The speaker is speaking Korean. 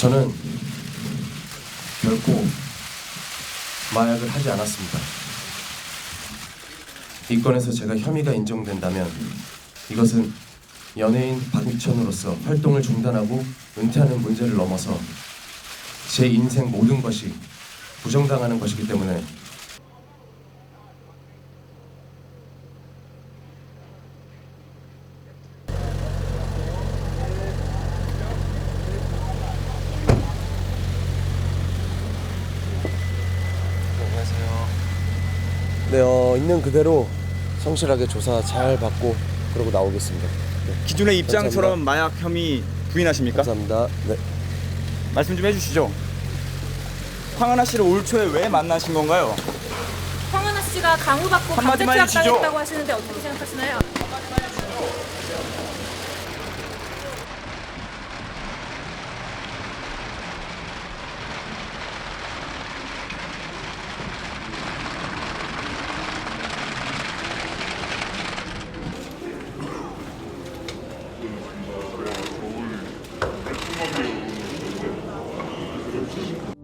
저는 결코 마약을 하지 않았습니다. 이 건에서 제가 혐의가 인정된다면 이것은 연예인 박미천으로서 활동을 중단하고 은퇴하는 문제를 넘어서 제 인생 모든 것이 부정당하는 것이기 때문에 네, 어, 있는 그대로 성실하게 조사 잘 받고 그러고 나오겠습니다. 네, 기존의 입장처럼 마약 혐의 부인하십니까? 감사합니다. 네. 말씀 좀 해주시죠. 황하나 씨를 올 초에 왜 만나신 건가요? 황하나 씨가 강요받고 한마디만 강제 해주시죠. 투약당했다고 하시는데 어떻게 생각하시나요? 그래, 거울, 깔끔하게 여러분, 이렇게.